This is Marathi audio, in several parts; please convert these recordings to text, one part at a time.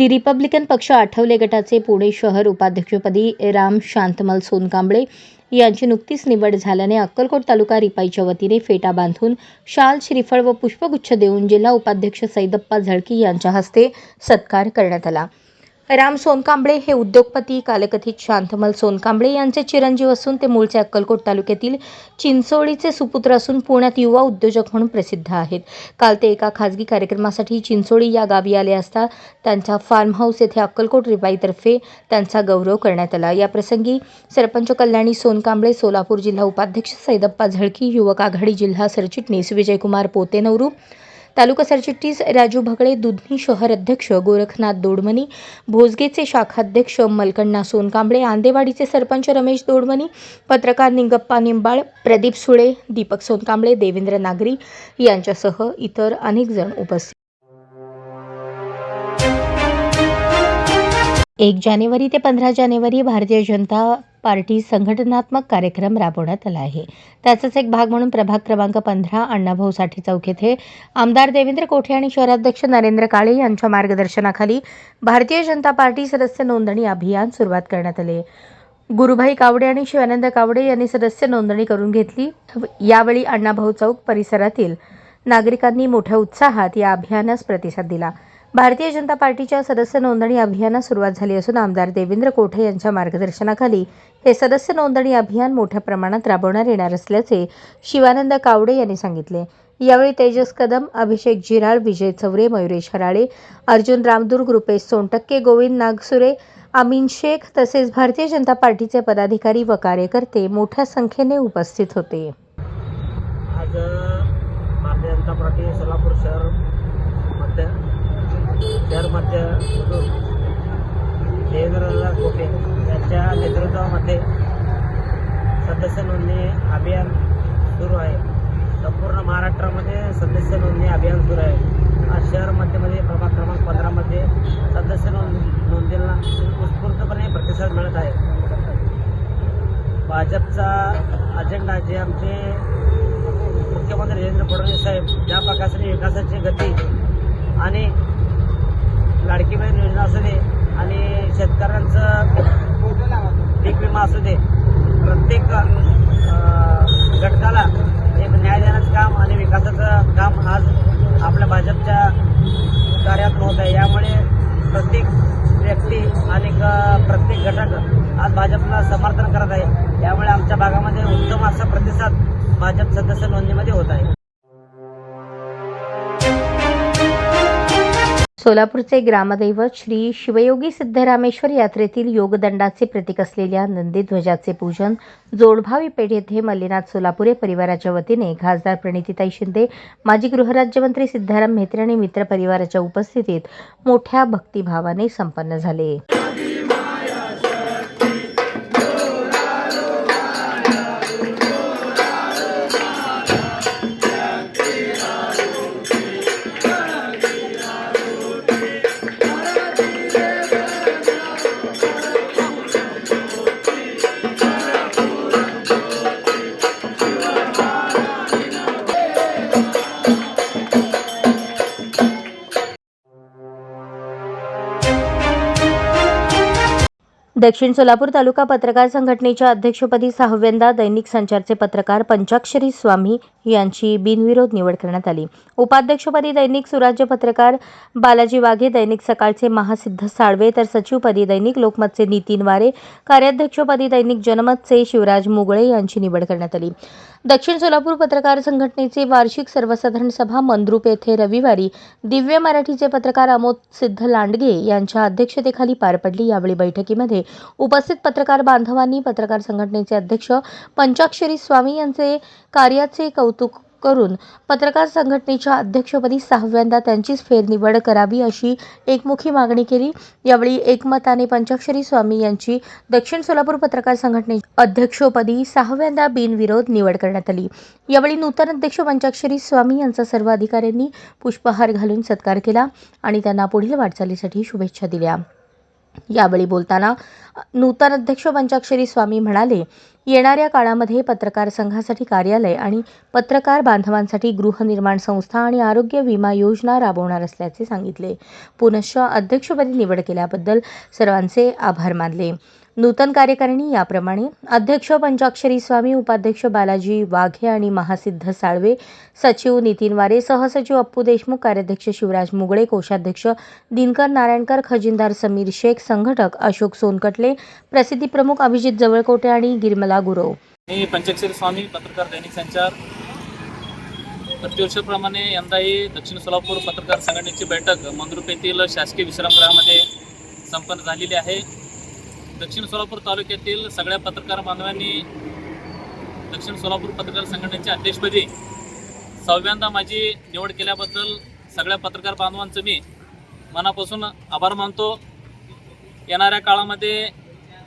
दि रिपब्लिकन पक्ष आठवले गटाचे पुणे शहर उपाध्यक्षपदी राम शांतमल सोनकांबळे यांची नुकतीच निवड झाल्याने अक्कलकोट तालुका रिपाईच्या वतीने फेटा बांधून शाल श्रीफळ व पुष्पगुच्छ देऊन जिल्हा उपाध्यक्ष सैदप्पा झळकी यांच्या हस्ते सत्कार करण्यात आला. राम सोनकांबळे हे उद्योगपती कालकथित शांतमल सोनकांबळे यांचे चिरंजीव असून ते मूळचे अक्कलकोट तालुक्यातील चिंचोळीचे सुपुत्र असून पुण्यात युवा उद्योजक म्हणून प्रसिद्ध आहेत. काल ते एका खाजगी कार्यक्रमासाठी चिंचोळी या गावी आले असता त्यांच्या फार्म हाऊस येथे अक्कलकोट रिबाईतर्फे त्यांचा गौरव करण्यात आला. या प्रसंगी सरपंच कल्याणी सोनकांबळे सोलापूर जिल्हा उपाध्यक्ष सैदप्पा झळकी युवक आघाडी जिल्हा सरचिटणीस विजयकुमार पोतेनवरू तालुका सरचिटणीस राजू भगळे दुधनी शहर अध्यक्ष गोरखनाथ दोडमनी भोसगेचे शाखाध्यक्ष मलकण्णा सोनकांबळे आंदेवाडीचे सरपंच रमेश दोडमनी पत्रकार निंगप्पा निंबाळ प्रदीप सुळे दीपक सोनकांबळे देवेंद्र नागरी यांच्यासह इतर अनेक जण उपस्थित एक जानेवारी ते पंधरा जानेवारी भारतीय जनता पार्टी संघटनात्मक कार्यक्रम राबवण्यात आला आहे. त्याचाच एक भाग म्हणून प्रभाग क्रमांक पंधरा अण्णाभाऊ साठे चौक येथे आमदार देवेंद्र कोठे आणि शहराध्यक्ष नरेंद्र काळे यांच्या मार्गदर्शनाखाली भारतीय जनता पार्टी सदस्य नोंदणी अभियान सुरुवात करण्यात आले. गुरुभाई कावडे आणि शिवानंद कावडे यांनी सदस्य नोंदणी करून घेतली. यावेळी अण्णाभाऊ चौक परिसरातील नागरिकांनी मोठ्या उत्साहात या अभियानास प्रतिसाद दिला. भारतीय जनता पार्टीच्या सदस्य नोंदणी अभियानास सुरुवात झाली असून आमदार देवेंद्र कोठे यांच्या मार्गदर्शनाखाली हे सदस्य नोंदणी अभियान मोठ्या प्रमाणात राबवण्यात येणार असल्याचे शिवानंद कावडे यांनी सांगितले. यावेळी तेजस कदम अभिषेक जिराळ विजय चौरे मयुरेश हराळे अर्जुन रामदुर्ग रुपेश सोनटक्के गोविंद नागसुरे अमीन शेख तसेच भारतीय जनता पार्टीचे पदाधिकारी व कार्यकर्ते मोठ्या संख्येने उपस्थित होते. आज भारतीय जनता पार्टी सोलापूर शहर शहर मध्यमधून देवेंद्रनाथ कोटे यांच्या नेतृत्वामध्ये सदस्य नोंदणी अभियान सुरू आहे. संपूर्ण महाराष्ट्रामध्ये सदस्य नोंदणी अभियान सुरू आहे. आज शहर मध्यमध्ये प्रभाग क्रमांक पंधरामध्ये सदस्य नोंद नोंदणीला उत्स्फूर्तपणे प्रतिसाद मिळत आहे. भाजपचा अजेंडा जे आमचे मुख्यमंत्री देवेंद्र फडणवीस साहेब ज्या प्रकाशाने विकासाची गती आणि लाडकी बहीण योजना असू दे आणि शेतकऱ्यांचं पीक विमा असू दे प्रत्येक घटकाला एक न्याय देण्याचं काम आणि विकासाचं काम आज आपल्या भाजपच्या कार्यातून होत आहे. यामुळे प्रत्येक व्यक्ती आणि प्रत्येक घटक आज भाजपला समर्थन करत आहे. यामुळे आमच्या भागामध्ये उत्तम असा प्रतिसाद भाजप सदस्य नोंदणीमध्ये होत आहे. सोलापूरचे ग्रामदैवत श्री शिवयोगी सिद्धरामेश्वर यात्रेतील योगदंडाचे प्रतीक असलेल्या नंदीध्वजाचे पूजन जोडभावी पेठ येथे मल्लीनाथ सोलापुरे परिवाराच्या वतीने खासदार प्रणितीताई शिंदे माजी गृहराज्यमंत्री सिद्धाराम म्हेत्रे आणि मित्र परिवाराच्या उपस्थितीत मोठ्या भक्तिभावाने संपन्न झाले. दक्षिण सोलापूर तालुका पत्रकार संघटनेच्या अध्यक्षपदी सहाव्यांदा दैनिक संचारचे पत्रकार पंचाक्षरी स्वामी यांची बिनविरोध निवड करण्यात आली. उपाध्यक्षपदी दैनिक सुराज्य पत्रकार बालाजी वाघे दैनिक सकाळचे महासिद्ध साळवे तर सचिवपदी दैनिक लोकमतचे नितीन वारे कार्याध्यक्षपदी दैनिक जनमतचे शिवराज मुगळे यांची निवड करण्यात आली. दक्षिण सोलापूर पत्रकार संघटनेची वार्षिक सर्वसाधारण सभा मंद्रुप येथे रविवारी दिव्य मराठीचे पत्रकार अमोद सिद्ध लांडगे यांच्या अध्यक्षतेखाली पार पडली. यावेळी बैठकीमध्ये उपस्थित पत्रकार बांधवांनी पत्रकार संघटनेचे अध्यक्ष पंचाक्षरी स्वामी यांचे कार्याचे कौतुक करून पत्रकार संघटनेच्या अध्यक्षपदी सहाव्यांदा त्यांचीच फेरनिवड करावी अशी एकमुखी मागणी केली. यावेळी एकमताने पंचाक्षरी स्वामी यांची दक्षिण सोलापूर पत्रकार संघटनेच्या अध्यक्षपदी सहाव्यांदा बिनविरोध निवड करण्यात आली. यावेळी नूतन अध्यक्ष पंचाक्षरी स्वामी यांचा सर्व अधिकाऱ्यांनी पुष्पहार घालून सत्कार केला आणि त्यांना पुढील वाटचालीसाठी शुभेच्छा दिल्या. यावेळी बोलताना नूतन अध्यक्ष पंचाक्षरी स्वामी म्हणाले येणाऱ्या काळामध्ये पत्रकार संघासाठी कार्यालय आणि पत्रकार बांधवांसाठी गृहनिर्माण संस्था आणि आरोग्य विमा योजना राबवणार असल्याचे सांगितले. पुनश्च अध्यक्षपदी निवड केल्याबद्दल सर्वांचे आभार मानले. नूतन कार्यकारिणी याप्रमाणे अध्यक्ष पंचाक्षरी स्वामी उपाध्यक्ष बालाजी वाघे आणि महासिद्ध साळवे सचिव नितीन वारे सहसचिव अप्पू देशमुख कार्याध्यक्ष शिवराज मुगळे कोषाध्यक्ष दिनकर नारायणकर खजिनदार समीर शेख संघटक अशोक सोनकटले प्रसिद्धी प्रमुख अभिजित जवळकोटे आणि गिरमला गुरव. मी पंचाक्षरी स्वामी पत्रकार दैनिक संचार. प्रतिवर्षाप्रमाणे यंदाही दक्षिण सोलापूर पत्रकार संघटनेची बैठक मंद्रुप येथील शासकीय विश्रामगृहामध्ये संपन्न झालेली आहे. दक्षिण सोलापूर तालुक्यातील सगळ्या पत्रकार बांधवांनी दक्षिण सोलापूर पत्रकार संघटनेच्या अध्यक्षपदी सहाव्यांदा माझी निवड केल्याबद्दल सगळ्या पत्रकार बांधवांचं मी मनापासून आभार मानतो. येणाऱ्या काळामध्ये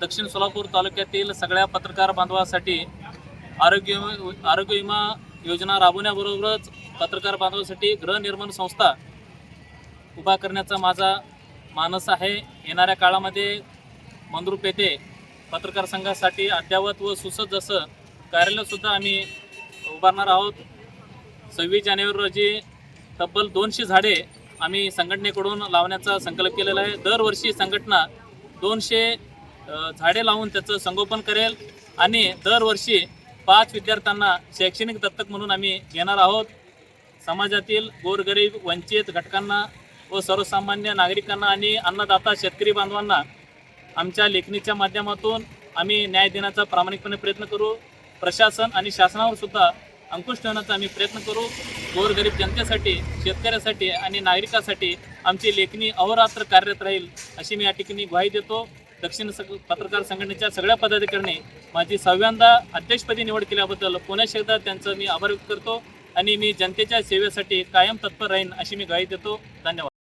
दक्षिण सोलापूर तालुक्यातील सगळ्या पत्रकार बांधवासाठी आरोग्य आरोग्य विमा योजना राबवण्याबरोबरच पत्रकार बांधवासाठी गृहनिर्माण संस्था उभा करण्याचा माझा मानस आहे. येणाऱ्या काळामध्ये मंद्रुप येथे पत्रकार संघासाठी अद्ययावत व सुसज्ज जसं कार्यालयसुद्धा आम्ही उभारणार आहोत. सव्वीस जानेवारी रोजी तब्बल दोनशे झाडे आम्ही संघटनेकडून लावण्याचा संकल्प केलेला आहे. दरवर्षी संघटना दोनशे झाडे लावून त्याचं संगोपन करेल आणि दरवर्षी पाच विद्यार्थ्यांना शैक्षणिक दत्तक म्हणून आम्ही घेणार आहोत. समाजातील गोरगरीब वंचित घटकांना व सर्वसामान्य नागरिकांना आणि अन्नदाता शेतकरी बांधवांना आमच्या लेखणीच्या माध्यमातून आम्ही न्याय देण्याचा प्रामाणिकपणे प्रयत्न करू. प्रशासन आणि शासनावर सुद्धा अंकुश ठेवण्याचा आम्ही प्रयत्न करू. गोरगरीब जनतेसाठी शेतकऱ्यासाठी आणि नागरिकासाठी आमची लेखणी अहोरात्र कार्यरत राहील अशी मी या ठिकाणी ग्वाही देतो. दक्षिण स पत्रकार संघटनेच्या सगळ्या पदाधिकाऱ्यांनी माझी सहाव्यांदा अध्यक्षपदी निवड केल्याबद्दल पुन्हा एकदा त्यांचं मी आभार व्यक्त करतो आणि मी जनतेच्या सेवेसाठी कायम तत्पर राहीन अशी मी ग्वाही देतो. धन्यवाद.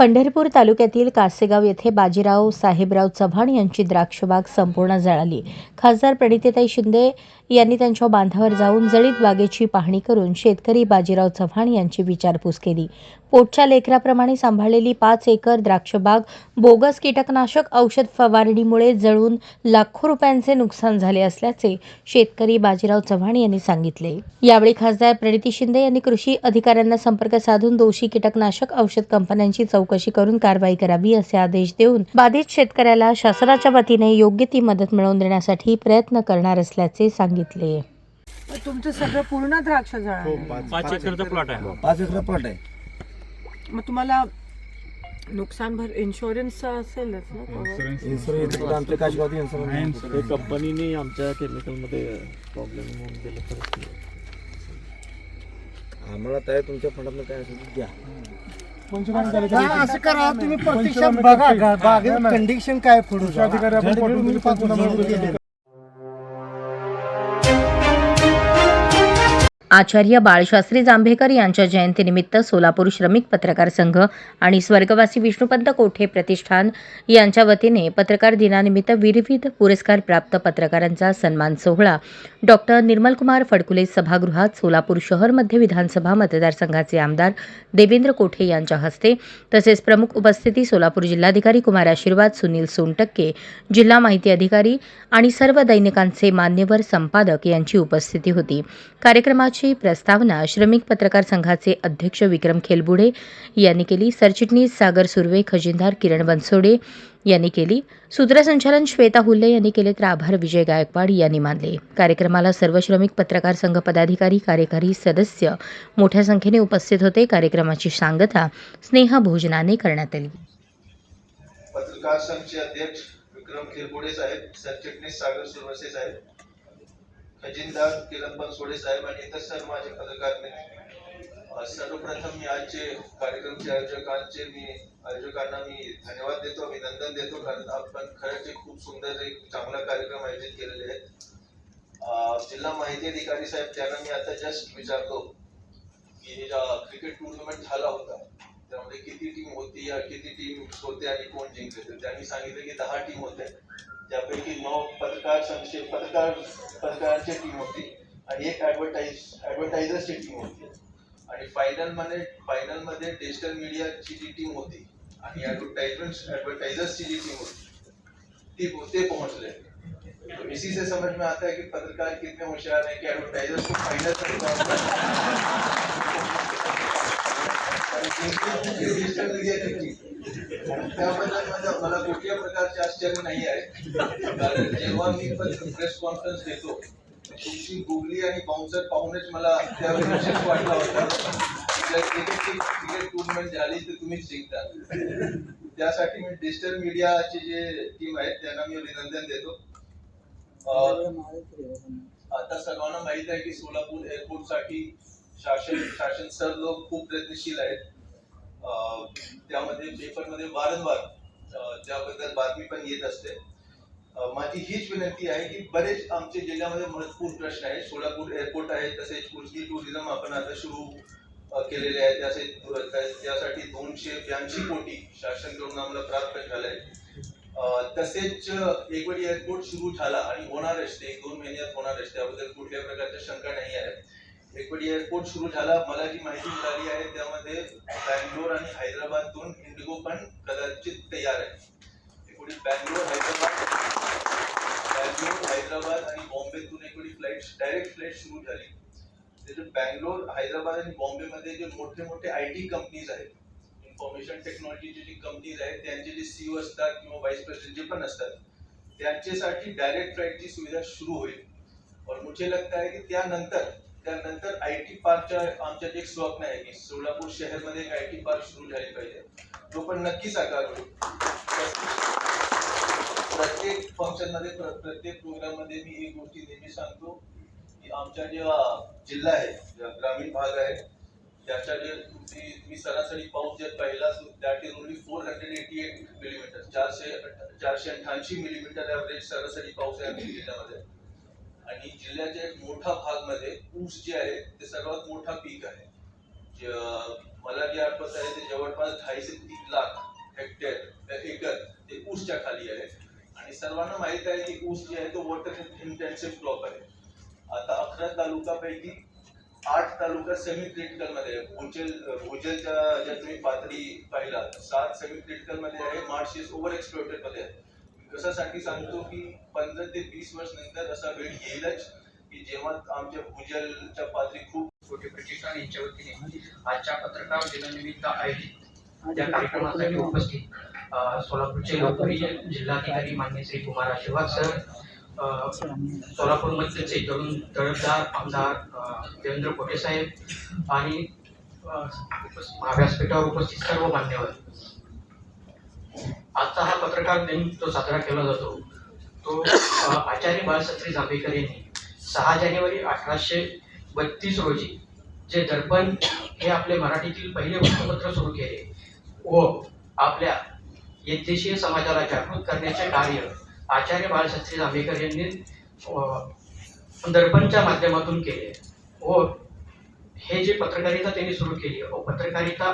पंढरपूर तालुक्यातील कासेगाव येथे बाजीराव साहेबराव चव्हाण यांची द्राक्षबाग संपूर्ण जळाली. खासदार प्रणितीताई शिंदे यांनी त्यांच्या बांधावर जाऊन जळीत बागेची पाहणी करून शेतकरी बाजीराव चव्हाण यांची विचारपूस केली. पोटच्या लेकराप्रमाणे सांभाळलेली पाच एकर द्राक्षबाग बोगस कीटकनाशक औषध फवारणीमुळे जळून लाखो रुपयांचे नुकसान झाले असल्याचे शेतकरी बाजीराव चव्हाण यांनी सांगितले. यावेळी खासदार प्रणिती शिंदे यांनी कृषी अधिकाऱ्यांना संपर्क साधून दोषी कीटकनाशक औषध कंपन्यांची चौकशी करून कारवाई करावी असे आदेश देऊन बाधित शेतकऱ्याला शासनाच्या वतीने योग्य ती मदत मिळवून देण्यासाठी प्रयत्न करणार असल्याचे सांगितले. तुमचं सगळं पूर्ण द्राक्ष हो, जळालं पाच एकरचा प्लॉट आहे. पाच एकर प्लॉट आहे. मग तुम्हाला नुकसान भर इन्शुरन्स असेलच ना? Cover? इन्शुरन्स इथे आमच्या इन्शुरन्स हे कंपनीने आमच्या केमिकलमध्ये प्रॉब्लेम होऊन गेलं खरंच आम्हाला काय तुमच्या फंडातनं काय असेल ते द्या. असं करा तुम्ही प्रत्यक्षात बघा बागेचं कंडिशन काय पुढे आचार्य बाळशास्त्री जांभेकर यांच्या जयंतीनिमित्त सोलापूर श्रमिक पत्रकार संघ आणि स्वर्गवासी विष्णुपंत कोठे प्रतिष्ठान यांच्या वतीने पत्रकार दिनानिमित्त विविध पुरस्कार प्राप्त पत्रकारांचा सन्मान सोहळा. डॉक्टर निर्मलकुमार फडकुले सभागृहात सोलापूर शहर मध्य विधानसभा मतदारसंघाचे आमदार देवेंद्र कोठे यांच्या हस्ते तसेच प्रमुख उपस्थिती सोलापूर जिल्हाधिकारी कुमार आशीर्वाद सुनील सोनटक्के जिल्हा माहिती अधिकारी आणि सर्व दैनिकांचे मान्यवर संपादक यांची उपस्थिती होती. कार्यक्रमाची प्रस्तावना श्रमिक पत्रकार संघाचे अध्यक्ष विक्रम खेलबुडे यांनी केली. सरचिटणीस सागर सुर्वे खजिनदार किरण बनसोडे यांनी केली. सूत्रसंचालन श्वेता हुल्ले यांनी केले तर आभार विजय गायकवाड यांनी मानले. कार्यक्रमाला सर्व श्रमिक पत्रकार संघ पदाधिकारी कार्यकारी सदस्य मोठ्या संख्येने उपस्थित होते. कार्यक्रमाची सांगता स्नेहा भोजनाने करण्यात आली. पत्रकार संघचे अध्यक्ष विक्रम खिरपुडे साहेब सरचिटणीस सागर सुरवसे साहेब. खजिनदार किरण सोडे साहेब आणि इतर सर्व माझे पत्रकार मित्र सर्वप्रथम मी आजचे कार्यक्रमचे आयोजकांचे मी आयोजकांना मी धन्यवाद देतो अभिनंदन देतो कारण आपण खरंच एक खूप सुंदर एक चांगला कार्यक्रम आयोजित केलेले आहेत. जिल्हा माहिती अधिकारी साहेब त्यांना मी आता जस्ट विचारतो की हे क्रिकेट टुर्नामेंट झाला होता त्यामध्ये किती टीम होती या किती टीम होते आणि कोण जिंकले? तर त्यांनी सांगितलं की दहा टीम होते त्यापैकी नऊ पत्रकार संघचे पत्रकार पत्रकारांची टीम होती आणि एक ॲडव्हर्टाईज ऍडव्हर्टायझर्सची टीम होती. आणि फायनलमध्ये फायनलमध्ये डिजिटल मीडियाची जी टीम होती आणि ऍडव्हर्टाइजमेंट ॲडव्हर्टायझर्सची जी टीम होती ती ते पहुंचले. तो इसी से समझ में आता है कि पत्रकार कितने होशियार हैं कि एडवर्टाइजर्स को फाइनल तक डिजिटल मीडियाची टीम त्याबद्दल मला कुठल्या प्रकारचे आश्चर्य नाही आहे. कारण जेव्हा मी पण प्रेस कॉन्फरन्स देतो तुमची गुगली आणि बाउन्सर पाहूनच मला त्यावेळी विशेष वाटला होता. क्रिकेट टुर्नामेंट झाली तर तुम्हीच जिंकता त्यासाठी मी डिजिटल मीडियाची जे टीम आहेत त्यांना मी अभिनंदन देतो. आता सर्वांना माहीत आहे की सोलापूर एअरपोर्टसाठी शासन शासन सर लोक खूप प्रयत्नशील आहेत. त्यामध्ये पेपरमध्ये वारंवार त्याबद्दल बातमी पण येत असते. माझी हीच विनंती आहे की बरेच आमच्या जिल्ह्यामध्ये महत्त्वपूर्ण प्रश्न आहेत. सोलापूर एअरपोर्ट आहे तसेच कुर्सी टुरिझम आपण आता सुरू केलेले आहे. त्याचे त्यासाठी दोनशे ब्याऐंशी कोटी शासनकडून आम्हाला प्राप्त झालंय. तसेच एकवडी एअरपोर्ट सुरू झाला आणि होणारच असते. एक दोन महिन्यात होणारच त्याबद्दल कुठल्या प्रकारच्या शंका नाही आहे एकवडी एअरपोर्ट सुरू झाला. मला जी माहिती मिळाली आहे त्यामध्ये बँगलोर आणि हैदराबादतून इंडिगो पण कदाचित तयार आहे. एकवडी बँगलोर हैदराबाद बँगलोर हैदराबाद आणि बॉम्बेतून एकवडी फ्लाईट डायरेक्ट फ्लाईट सुरू झाली. त्याचे बँगलोर हैदराबाद आणि बॉम्बेमध्ये जे मोठे मोठे आय टी कंपनीज आहेत इन्फॉर्मेशन टेक्नॉलॉजीचे जे कंपनीज आहेत त्यांचे जे सीईओ असतात किंवा व्हाईस प्रेसिडेंट जे पण असतात त्यांच्यासाठी डायरेक्ट फ्लाईटची सुविधा सुरू होईल. और मुझे लगता है की त्यानंतर त्यानंतर आय टी पार्कच्या आमच्या एक स्वप्न आहे की सोलापूर शहरमध्ये एक आय टी पार्क सुरू झाली पाहिजे. तो पण नक्की साकार होईल. प्रत्येक फंक्शनमध्ये प्र- प्रत्येक प्रोग्राममध्ये मी एक गोष्टी नेहमी सांगतो की आमचा जे जिल्हा आहे ग्रामीण भाग आहे त्याच्या जे तुम्ही तुम्ही सरासरी पाऊस जर पाहिला that is only four hundred eighty eight millimetre चारशे चारशे अठ्ठ्याऐंशी मिलीमीटर ॲव्हरेज सरासरी पाऊस आहे आमच्या जिल्ह्यामध्ये. आणि जिल्ह्याच्या एक मोठा भागमध्ये ऊस जे आहे ते सर्वात मोठा पीक आहे. मला जे आठवत आहे ते जवळपास ढाई ते तीन लाख हेक्टर एकर ते ऊसच्या खाली आहे. आणि सर्वांना माहीत आहे की ऊस जे आहे तो वॉटर इंटेन्सिव्ह क्रॉप आहे. आता अकरा तालुकापैकी आठ तालुका सेमी क्रिटिकलमध्ये आहे. भूजल भूजलच्या ज्या तुम्ही पातळी पाहिला सात सेमी क्रिटिकलमध्ये आहे मार्शेस ओव्हर एक्सप्लोटेडमध्ये आहे. कशासाठी सांगतो की पंधरा ते वीस वर्ष नंतर असा वेळ येईलच की जेव्हा आमच्या भूजलच्या पातळी खूप छोटे प्रतिष्ठान यांच्या वतीने आजच्या पत्रकार दिनानिमित्त आयोजित या कार्यक्रमासाठी उपस्थित सोलापूरचे लोकप्रिय जिल्हाधिकारी मान्य श्री कुमार आशीर्वाद सर अ, सोलापूरमधलेचे तरुण तळपदार आमदार देवेंद्र कोटे साहेब आणि अ, उपस- व्यासपीठावर उपस्थित सर्व मान्यवर. आजचा हा पत्रकार दिन जो साजरा केला जातो. तो आचार्य बाळशास्त्री जांभेकर यांनी सहा जानेवारी अठराशे बत्तीस रोजी जे दर्पण हे आपले मराठीतील पहिले वृत्तपत्र सुरू केले व आपल्या यद्देशीय समाजाला जागृत करण्याचे कार्य आचार्य बाळशास्त्री जांभेकर यांनी दर्पणच्या माध्यमातून केले व हे जे पत्रकारिता त्यांनी सुरू केली व पत्रकारिता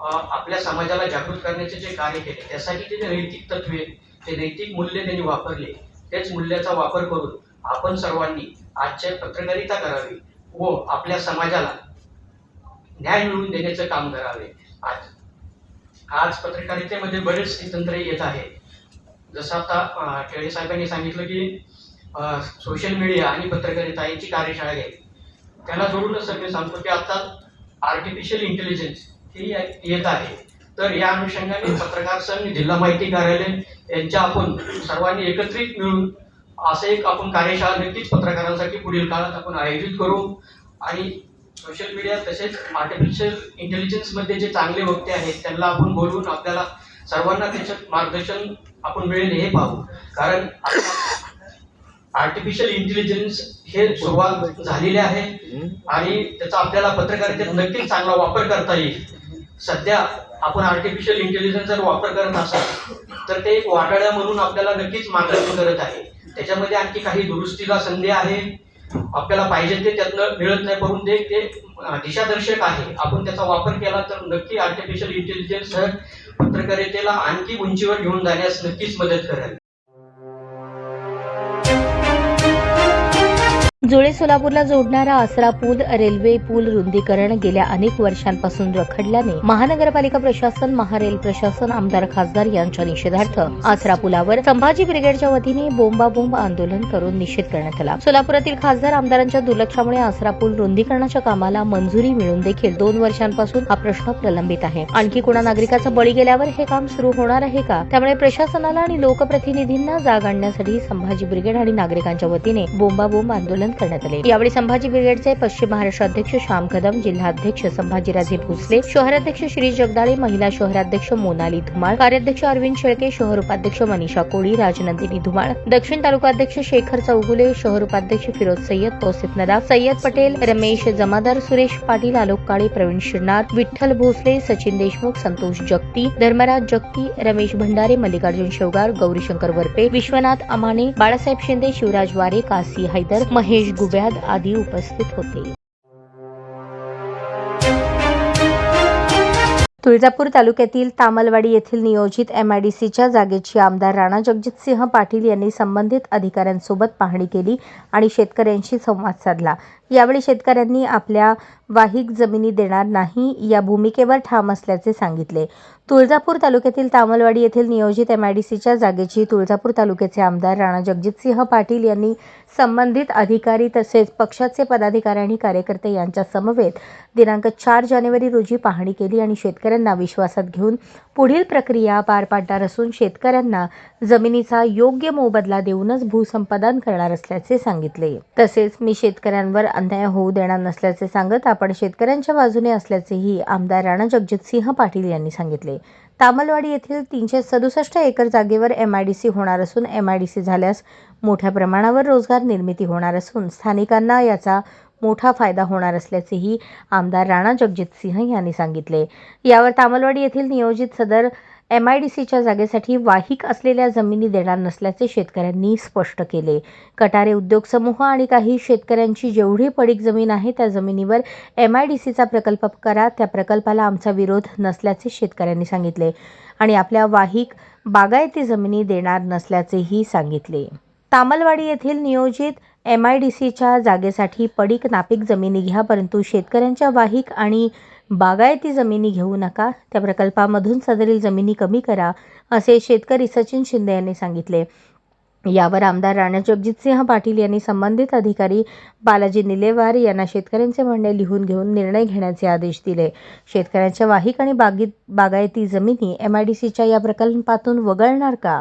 आपल्या समाजाला जागृत करण्याचे जे कार्य केले त्यासाठी ते जे नैतिक तत्वे ते नैतिक मूल्य त्यांनी वापरले. तेच मूल्याचा वापर करून आपण सर्वांनी आजच्या पत्रकारिता करावी व आपल्या समाजाला न्याय मिळवून देण्याचं काम करावे. आज आज पत्रकारितेमध्ये बरेच तंत्र येत आहे. जसं आता टेळे साहेबांनी सांगितलं की सोशल मीडिया आणि पत्रकारिता यांची कार्यशाळा घ्यावी. त्याला जोडूनच सर मी सांगतो की आता आर्टिफिशियल इंटेलिजन्स ही येत आहे. तर या अनुषंगाने पत्रकार संघ जिल्हा माहिती कार्यालय यांच्या आपण सर्वांनी एकत्रित मिळून असं एक आपण कार्यशाळा नक्कीच पत्रकारांसाठी पुढील काळात आपण आयोजित करू. आणि सोशल मीडिया तसेच आर्टिफिशियल इंटेलिजन्समध्ये जे चांगले वक्ते आहेत त्यांना आपण बोलवून आपल्याला सर्वांना त्याच्यात मार्गदर्शन आपण मिळेल हे पाहू. कारण आर्टिफिशियल इंटेलिजन्स हे सुरुवात झालेली आहे. आणि त्याचा आपल्याला पत्रकारितेत नक्कीच चांगला वापर करता येईल. सध्या आपण आर्टिफिशियल इंटेलिजन्स जर वापर करत असाल तर ते एक वाटाड्या म्हणून आपल्याला नक्कीच मार्गदर्शन करत आहे. त्याच्यामध्ये आणखी काही दुरुस्तीला संधी आहे. आपल्याला पाहिजे ते त्यातनं मिळत नाही करून ते ते दिशादर्शक आहे. आपण त्याचा वापर केला तर नक्की आर्टिफिशियल इंटेलिजन्स पत्रकारितेला आणखी उंचीवर घेऊन जाण्यास नक्कीच मदत करेल. जुळे सोलापूरला जोडणारा आसरा पूल रेल्वे पूल रुंदीकरण गेल्या अनेक वर्षांपासून रखडल्याने महानगरपालिका प्रशासन महारेल प्रशासन आमदार खासदार यांच्या निषेधार्थ आसरा पुलावर संभाजी ब्रिगेडच्या वतीने बोंबाबोंब आंदोलन करून निषेध करण्यात आला. सोलापुरातील खासदार आमदारांच्या दुर्लक्षामुळे आसरा पूल रुंदीकरणाच्या कामाला मंजुरी मिळून देखील दोन वर्षांपासून हा प्रश्न प्रलंबित आहे. आणखी कोणा नागरिकाचा बळी गेल्यावर हे काम सुरू होणार आहे का? त्यामुळे प्रशासनाला आणि लोकप्रतिनिधींना जाग आणण्यासाठी संभाजी ब्रिगेड आणि नागरिकांच्या वतीने बोंबाबोंब आंदोलन करण्यात आले. यावेळी संभाजी ब्रिगेडचे पश्चिम महाराष्ट्र अध्यक्ष श्याम कदम जिल्हाध्यक्ष संभाजीराजे भोसले शहराध्यक्ष श्री जगदाळे महिला शहराध्यक्ष मोनाली धुमाळ कार्याध्यक्ष अरविंद शेळके शहर उपाध्यक्ष मनीषा कोळी राजनंदिनी धुमाळ दक्षिण तालुकाध्यक्ष शेखर चौगुले शहर उपाध्यक्ष फिरोज सय्यद तौसिफ नदाफ सय्यद पटेल रमेश जमादार सुरेश पाटील आलोक काळे प्रवीण शिरनार विठ्ठल भोसले सचिन देशमुख संतोष जगती धर्मराज जगती रमेश भंडारे मल्लिकार्जुन शेवगार गौरीशंकर वरपे विश्वनाथ अमाने बाळासाहेब शिंदे शिवराज वारे कासी हैदर महेश गुब्याद आदी उपस्थित होते. तुळजापूर तालुक्यातील तामलवाडी येथील नियोजित एमआयडीसीच्या जागेची आमदार राणा जगजितसिंह पाटील यांनी संबंधित अधिकाऱ्यांसोबत पाहणी केली आणि शेतकऱ्यांशी संवाद साधला. यावेळी शेतकऱ्यांनी आपल्या वाहिक जमिनी देणार नाही या भूमिकेवर ठाम असल्याचे सांगितले. तुळजापूर तालुक्यातील तामलवाडी येथील नियोजित एमआयडीसीच्या जागेची तुळजापूर तालुक्याचे आमदार राणा जगजितसिंह पाटील यांनी संबंधित अधिकारी तसेच पक्षाचे पदाधिकारी आणि कार्यकर्ते यांच्या समवेत दिनांक चार जानेवारी रोजी पाहणी केली आणि शेतकऱ्यांना विश्वासात घेऊन पुढील प्रक्रिया पार पाडणार असून शेतकऱ्यांना जमिनीचा योग्य मोबदला देऊनच भूसंपादन करणार असल्याचे सांगितले. तसेच मी शेतकऱ्यांवर अन्याय होऊ देणार नसल्याचे सांगत आपण शेतकऱ्यांच्या बाजूने असल्याचेही आमदार राणा जगजितसिंह पाटील यांनी सांगितले. तामलवाडी येथील तीनशे सदुसष्ट एकर जागेवर एम आय डी सी होणार असून एम आय डी सी झाल्यास मोठ्या प्रमाणावर रोजगार निर्मिती होणार असून स्थानिकांना याचा मोठा फायदा होणार असल्याचेही आमदार राणा जगजितसिंह यांनी सांगितले. यावर तामलवाडी येथील नियोजित सदर एम आय डी सीच्या जागेसाठी वाहिक असलेल्या जमिनी देणार नसल्याचे शेतकऱ्यांनी स्पष्ट केले. कटारे उद्योग समूह आणि काही शेतकऱ्यांची जेवढी पडीक जमीन आहे त्या जमिनीवर एम आय डी सीचा प्रकल्प करा त्या प्रकल्पाला आमचा विरोध नसल्याचे शेतकऱ्यांनी सांगितले आणि आपल्या वाहिक बागायती जमिनी देणार नसल्याचेही सांगितले. तामलवाडी येथील नियोजित एम आय डी सीच्या जागेसाठी पडीक नापीक जमिनी घ्या परंतु शेतकऱ्यांच्या वाहिक आणि बागायती जमिनी घेऊ नका. त्या प्रकल्पामधून सदरील जमिनी कमी करा असे शेतकरी सचिन शिंदे यांनी सांगितले. यावर आमदार राणा जगजितसिंह पाटील यांनी संबंधित अधिकारी बालाजी निलेवार यांना शेतकऱ्यांचे म्हणणे लिहून घेऊन निर्णय घेण्याचे आदेश दिले. शेतकऱ्यांच्या वाहिक आणि बागी बागायती जमिनी एम आय डी सीच्या या प्रकल्पातून वगळणार का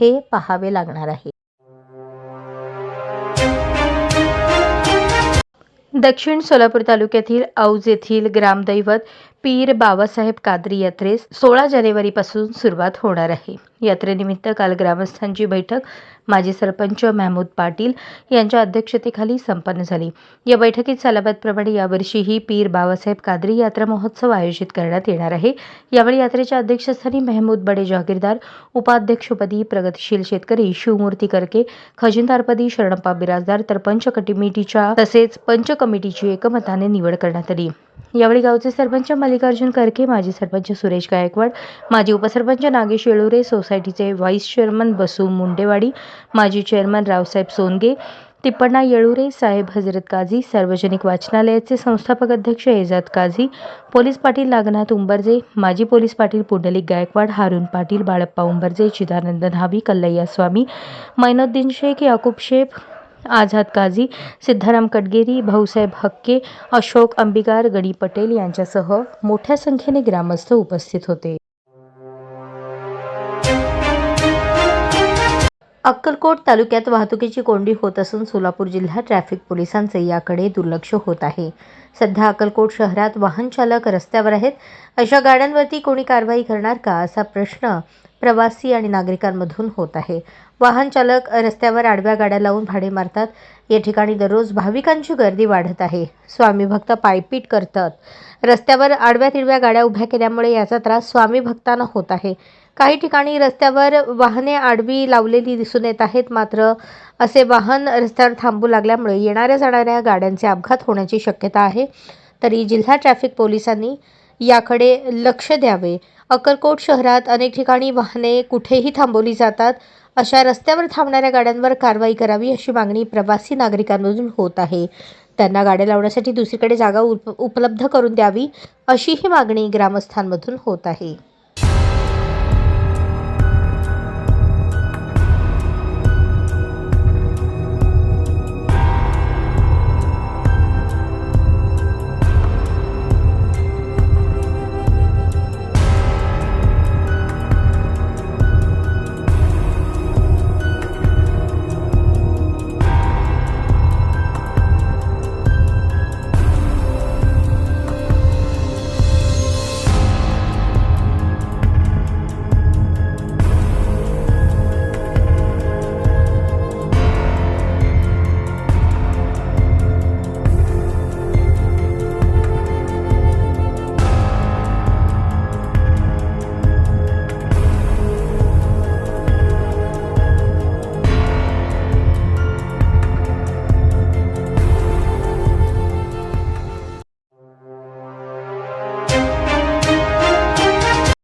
हे पाहावे लागणार आहे. दक्षिण सोलापूर तालुक्यातील औज येथील ग्रामदैवत पीर बाबासाहेब कादरी यात्रेस सोळा जानेवारीपासून सुरुवात होणार आहे. यात्रेनिमित्त काल ग्रामस्थांची बैठक माजी सरपंच महमूद पाटील यांच्या अध्यक्षतेखाली संपन्न झाली. या बैठकीत सालाबादप्रमाणे यावर्षीही पीर बाबासाहेब कादरी यात्रा महोत्सव आयोजित करण्यात येणार आहे. यावेळी यात्रेच्या अध्यक्षस्थानी महमूद बडे जहागीरदार उपाध्यक्षपदी प्रगतिशील शेतकरी शिवमूर्ती करके खजिनदारपदी शरणप्पा बिराजदार तर पंच कमिटीच्या तसेच पंच कमिटीची एकमताने निवड करण्यात आली. यावेळी गावचे सरपंच मल्लिकार्जुन करके माजी सरपंच सुरेश गायकवाड माजी उपसरपंच नागेश येळुरे सोसायटीचे व्हाईस चेअरमन बसू मुंडेवाडी माजी चेअरमन रावसाहेब सोनगे तिप्पण्णा येळुरे साहेब हजरत काझी सार्वजनिक वाचनालयाचे संस्थापक अध्यक्ष एजाद काझी पोलीस पाटील नागनाथ उंबरजे माजी पोलीस पाटील पुंडलिक गायकवाड हारून पाटील बाळप्पा उंबरजे चिदानंद न्हावी कल्लय्या स्वामी मैनुद्दीन शेख याकूब शेख आझाद काझी सिद्धाराम कटगेरी भाऊसाहेब हक्के अशोक अंबिकार गडी पटेल यांच्यासह मोठ्या संख्येने ग्रामस्थ उपस्थित होते. अक्कलकोट तालुक्यात वाहतुकीची कोंडी होत असून सोलापूर जिल्हा ट्रॅफिक पोलिसांचे याकडे दुर्लक्ष होत आहे. सध्या अक्कलकोट शहरात वाहन चालक रस्त्यावर आहेत. अशा गाड्यांवरती कोणी कारवाई करणार का असा प्रश्न प्रवासी आणि नागरिकांमधून होत आहे. वाहन चालक रस्त्यावर आडव्या गाड्या लावून भाडे मारतात. या ठिकाणी दररोज भाविकांची गर्दी वाढत आहे. स्वामी भक्त पायपीट करतात. रस्त्यावर आडव्या तिडव्या गाड्या उभ्या केल्यामुळे याचा त्रास स्वामी भक्तांना होत आहे. काही ठिकाणी रस्त्यावर वाहने आडवी लावलेली दिसून येत आहेत. मात्र असे वाहन रस्त्यावर थांबू लागल्यामुळे येणाऱ्या जाणाऱ्या गाड्यांचे अपघात होण्याची शक्यता आहे. तरी जिल्हा ट्रॅफिक पोलिसांनी याकडे लक्ष द्यावे. अक्कलकोट शहरात अनेक ठिकाणी वाहने कुठेही थांबवली जातात. अशा रस्त्यावर थांबणाऱ्या गाड्यांवर कारवाई करावी अशी मागणी प्रवासी नागरिकांमधून होत आहे. त्यांना गाड्या लावण्यासाठी दुसरीकडे जागा उप उपलब्ध करून द्यावी अशीही मागणी ग्रामस्थांमधून होत आहे.